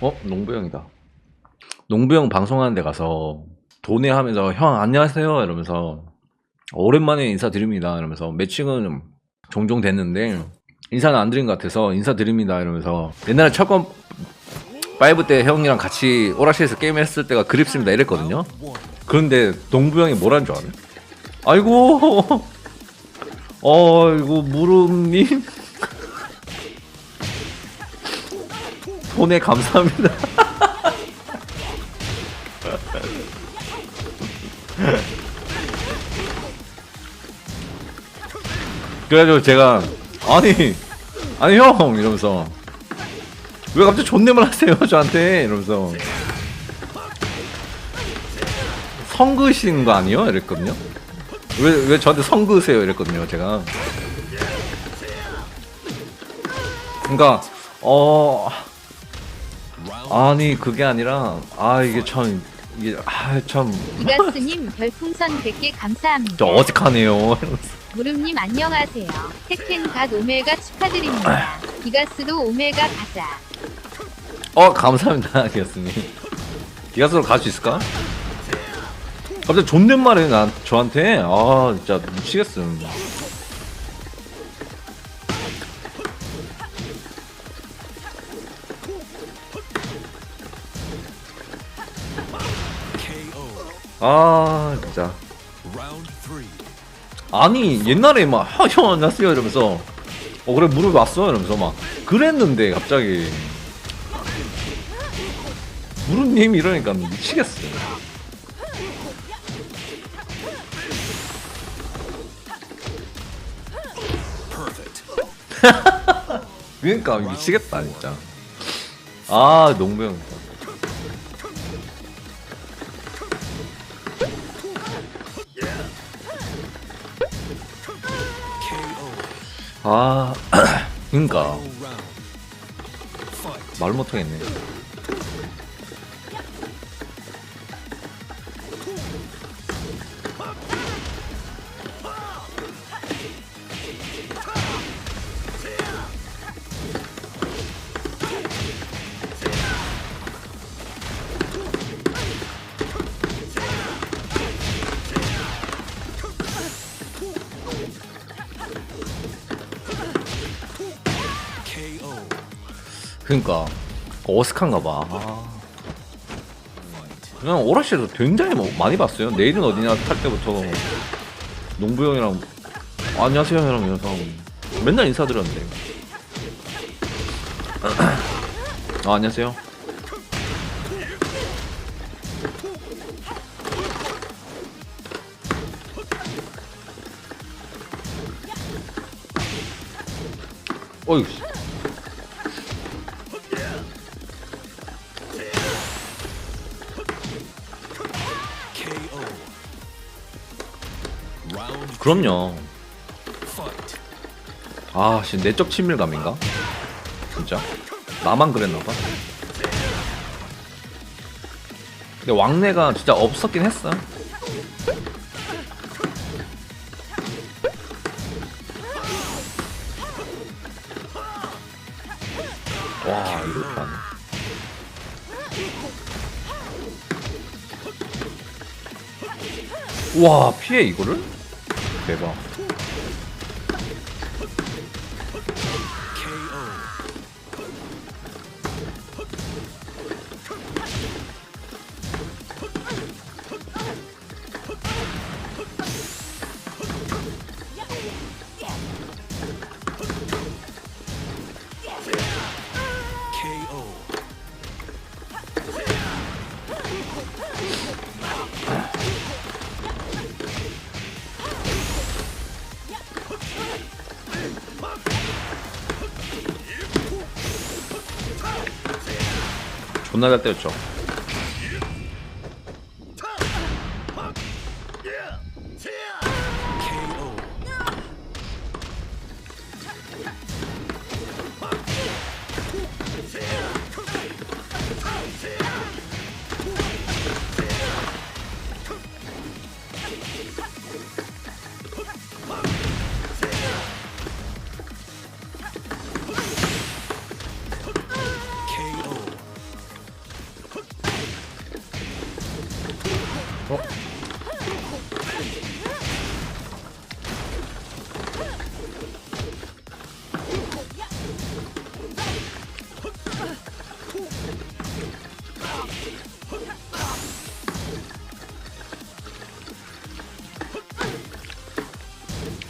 어? 농부형이다. 농부형 방송하는 데 가서 도내 하면서 형 안녕하세요 이러면서 오랜만에 인사드립니다 이러면서 매칭은 종종 됐는데 인사는 안 드린 것 같아서 인사드립니다 이러면서 옛날에 철권 5때 형이랑 같이 오락실에서 게임했을 때가 그립습니다 이랬거든요. 그런데 농부 형이 뭐라는 줄 아네? 아이고 어이구 무릎님 돈에 감사합니다. 그래가지고 제가 아니 아니 형 이러면서 왜 갑자기 존댓말 하세요 저한테 이러면서 성그신 거 아니요? 이랬거든요. 왜 왜 저한테 성그세요 이랬거든요 제가. 그러니까 어 아니 그게 아니라 아 이게 참 이게 아참 이가스님 별풍선 100개 감사합니다. 저 어색하네요. 무릎님 안녕하세요. 테켄 갓 오메가 축하드립니다. 이가스도 오메가 가자. 어 감사합니다 기아스님. 기아스로 갈 수 있을까? 갑자기 존댓말해 난 저한테 아 진짜 미치겠음. 아 진짜. 아니 옛날에 막형 안녕하세요 이러면서 어 그래 왔어? 이러면서 막 그랬는데 갑자기. 무릎님 이러니까 미치겠어. 그러니까 미치겠다 진짜. 아 농구 형 아 그러니까. Fight. 말 못하겠네 그러니까. 어색한가 봐. 아. 그냥 오락실에서 굉장히 뭐 많이 봤어요. 내일은 어디냐 탈 때부터. 농부 형이랑 아, 안녕하세요 형 이러면서 맨날 인사드렸는데. 아 안녕하세요. 어휴 그럼요. 아, 씨, 내적 친밀감인가? 진짜? 나만 그랬나봐. 근데 왕래가 진짜 없었긴 했어. 와, 피해 이거를? 대박. 존나 잘 때렸죠.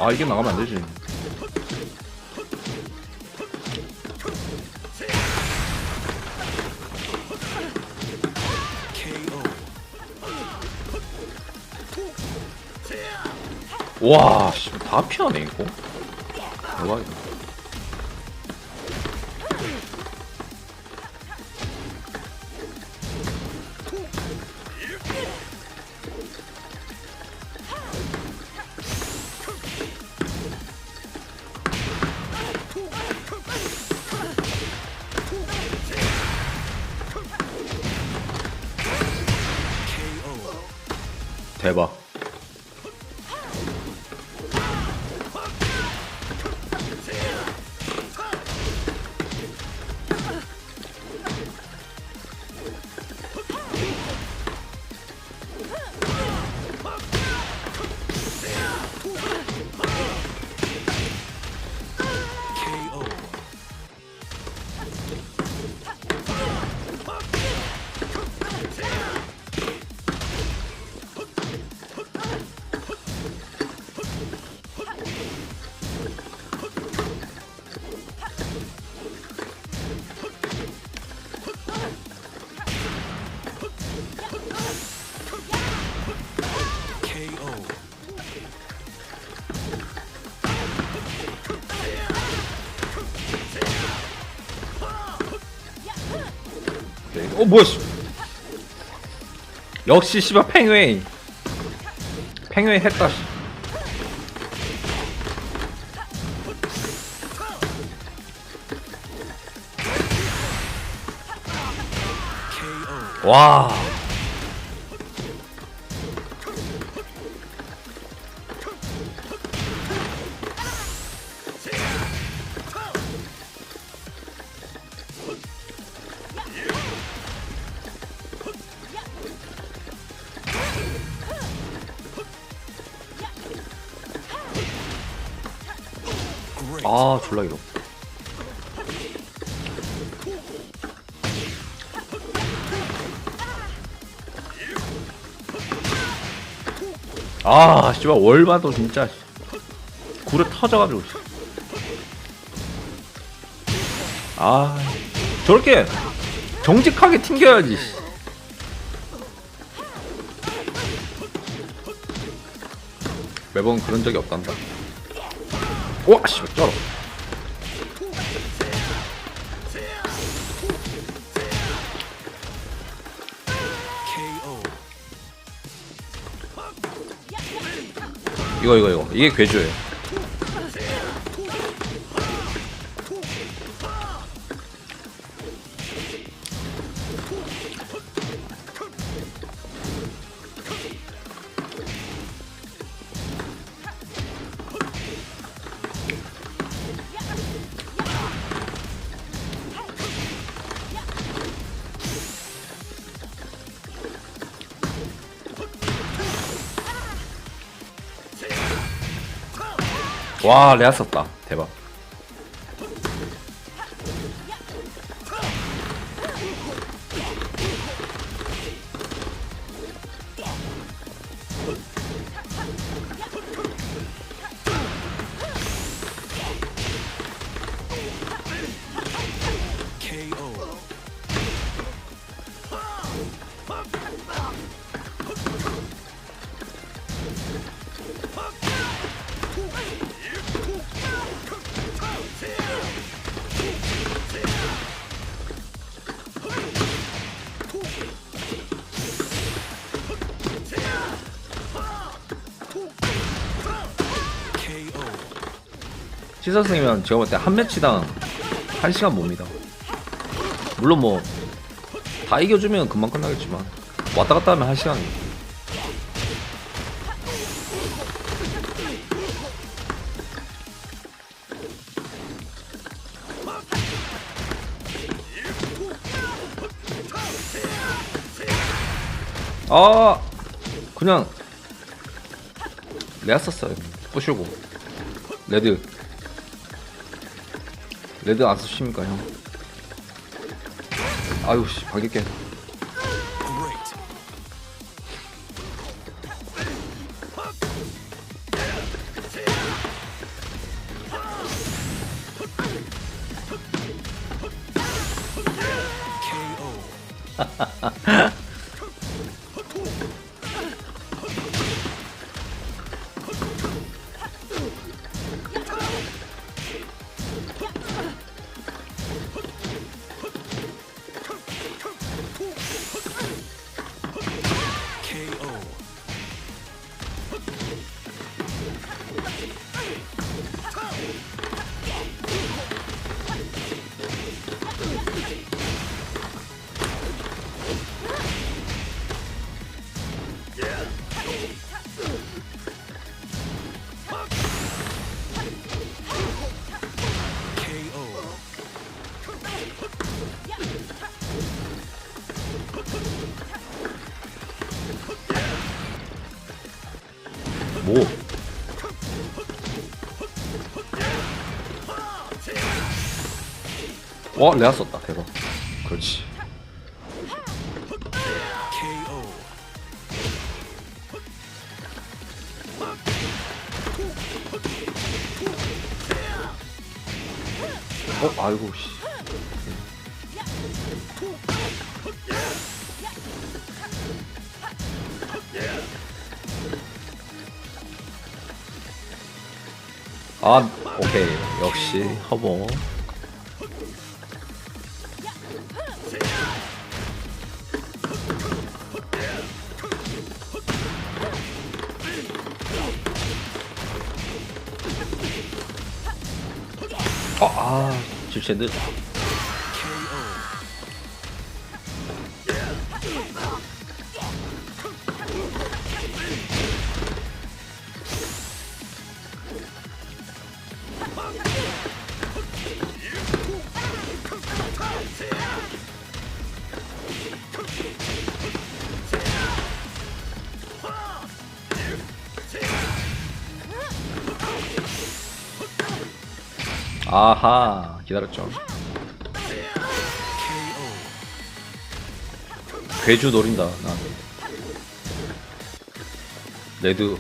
아 이게 나가면 안 되지. 와, 씨, 다 피하네 이거. 대박이다. 어 뭐야? 씨. 역시 씨발 팽웨이. 팽웨이 했다. 씨. 와. 아 졸라 이거. 아 씨발 월마도 진짜 씨. 굴에 터져가지고. 씨. 아 저렇게 정직하게 튕겨야지. 씨. 매번 그런 적이 없단다. 와, 씨, 쩔어. 이거, 이거, 이거. 이게 괴주예요. 와, 레아 썼다. 대박. 시사승이면 제가 볼 때 한 매치당 한 시간 봅니다. 물론 뭐, 다 이겨주면 금방 끝나겠지만, 왔다 갔다 하면 한 시간이에요. 아, 그냥, 레아 썼어요. 부시고. 레드. 레드 안 쓰십니까 형? 아유 씨 박일게. 와 레아 썼다 대박 그렇지. 어 아이고 씨 아, 오케이. 역시 허버. 아, 질체드. 아하, 기다렸죠. 괴주 노린다, 나. 레드.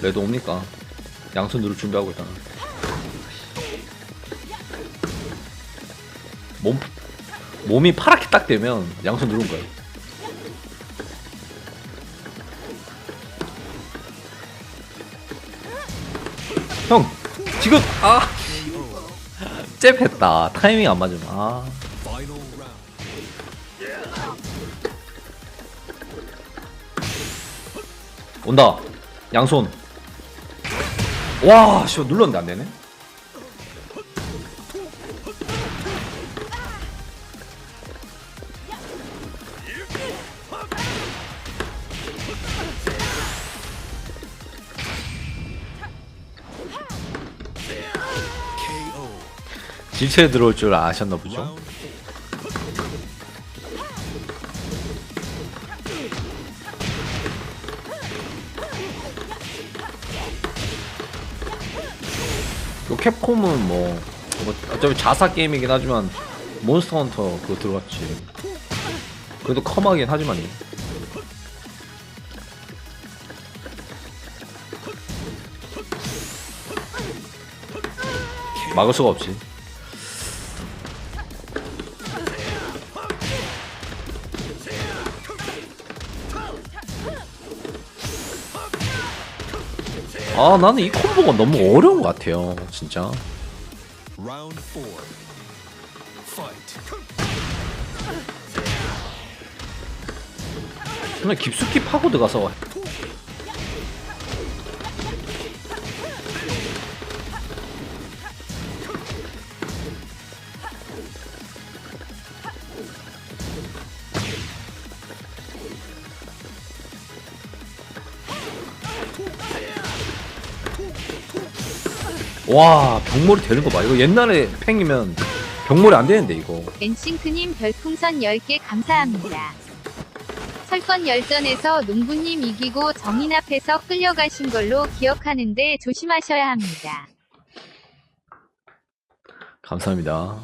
레드 옵니까? 양손 누를 준비하고 있다. 몸, 몸이 파랗게 딱 되면 양손 누른 거야. 형, 지금, 아! 잽했다. 타이밍 안 맞으면, 아. 온다. 양손. 와, 씨, 눌렀는데 안 되네. 질체에 들어올 줄 아셨나 보죠. 요 캡콤은 뭐, 뭐 어차피 자사 게임이긴 하지만 몬스터 헌터 그거 들어갔지. 그래도 컴하긴 하지만요. 막을 수가 없지. 아 나는 이 콤보가 너무 어려운 것 같아요 진짜. 그냥 깊숙이 파고 들어가서 와 병몰이 되는 거봐 이거 옛날에 팽이면 병몰이 안 되는데 이거 엔싱크님 별풍선 10개 감사합니다. 설건 열전에서 농부님 이기고 정인 앞에서 끌려가신 걸로 기억하는데 조심하셔야 합니다. 감사합니다